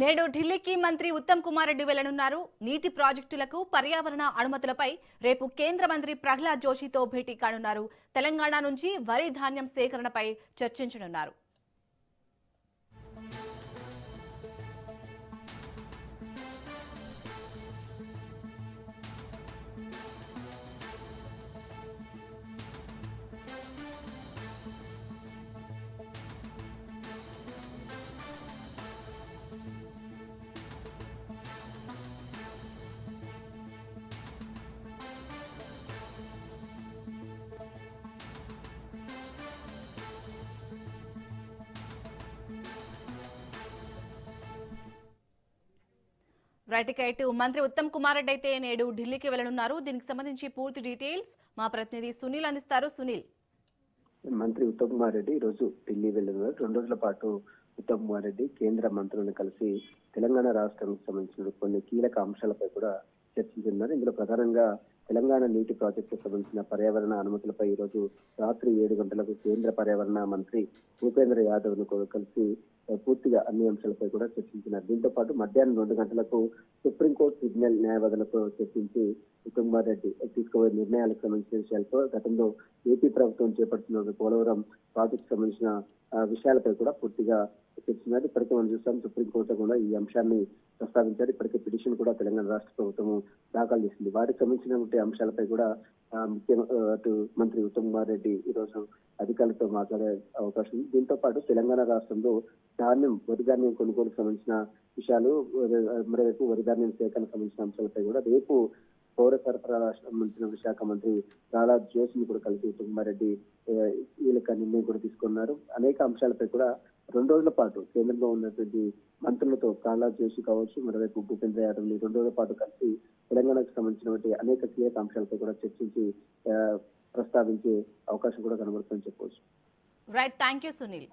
నేడు ఢిల్లీకి మంత్రి ఉత్తమ్ కుమార్ రెడ్డి వెళ్ళనున్నారు నీటి ప్రాజెక్టులకు పర్యావరణ అనుమతులపై రేపు కేంద్ర మంత్రి ప్రహ్లాద్ జోషితో భేటీ కానున్నారు. తెలంగాణ నుంచి వరి ధాన్యం సేకరణపై చర్చించనున్నారు. రైట్ ఇటు మంత్రి ఉత్తమ్ కుమార్ రెడ్డి అయితే నేడు ఢిల్లీకి వెళ్ళనున్నారు దీనికి సంబంధించి పూర్తి డీటెయిల్స్ మా ప్రతినిధి సునీల్ అందిస్తారు. సునీల్. మంత్రి ఉత్తమ్ కుమార్ రెడ్డి ఈరోజు ఢిల్లీ వెళ్ళనున్నారు. రెండు రోజుల పాటు ఉత్తమ్ కుమార్ రెడ్డి కేంద్ర మంత్రులను కలిసి తెలంగాణ రాష్ట్రానికి సంబంధించిన కొన్ని కీలక అంశాలపై కూడా చర్చించున్నారు ఇందులో ప్రధానంగా తెలంగాణ నీటి ప్రాజెక్టుకు సంబంధించిన పర్యావరణ అనుమతులపై ఈరోజు రోజు రాత్రి ఏడు గంటలకు కేంద్ర పర్యావరణ మంత్రి భూపేంద్ర యాదవ్ను కలిసి పూర్తిగా అన్ని అంశాలపై కూడా చర్చించినారు. దీంతో పాటు మధ్యాహ్నం రెండు గంటలకు సుప్రీంకోర్టు సిగ్నల్ న్యాయవాదులతో చర్చించి కుటుంబార్ రెడ్డి తీసుకోబోయే నిర్ణయాలకు సంబంధించిన విషయాలతో గతంలో ఏపీ ప్రభుత్వం చేపడుతున్న పోలవరం ప్రాజెక్టు సంబంధించిన విషయాలపై కూడా పూర్తిగా చర్చించారు ఇప్పటికే మనం చూస్తాం సుప్రీంకోర్టు కూడా ఈ అంశాన్ని ప్రస్తావించారు. ఇప్పటికే పిటిషన్ కూడా తెలంగాణ రాష్ట్ర ప్రభుత్వం దాఖలు చేసింది. వాటికి సంబంధించినటువంటి అంశాలపై కూడా ముఖ్య అటు మంత్రి ఉత్తమ్ కుమార్ రెడ్డి ఈరోజు అధికారులతో మాట్లాడే అవకాశం ఉంది. దీంతో పాటు తెలంగాణ రాష్ట్రంలో ధాన్యం వరి ధాన్యం కొనుగోలుకు సంబంధించిన విషయాలు మరోవైపు వరి ధాన్యం సేకరణకు సంబంధించిన అంశాలపై కూడా రేపు పౌర సరఫరాల సంబంధించిన శాఖ మంత్రి ప్రహ్లాద్ జోషిని కూడా కలిసి ఉత్తమ్మారెడ్డి రెడ్డి కీలక నిర్ణయం కూడా తీసుకున్నారు. అనేక అంశాలపై కూడా రెండు రోజుల పాటు కేంద్రంలో ఉన్నటువంటి మంత్రులతో కాలా జోషి కావచ్చు మరోవైపు భూపేంద్ర యాదవ్ రెండు రోజుల పాటు కలిసి తెలంగాణకు సంబంధించినటువంటి అనేక కీలక అంశాలపై కూడా చర్చించి ప్రస్తావించే అవకాశం కూడా కనబడుతుందని చెప్పవచ్చు. Right thank you Sunil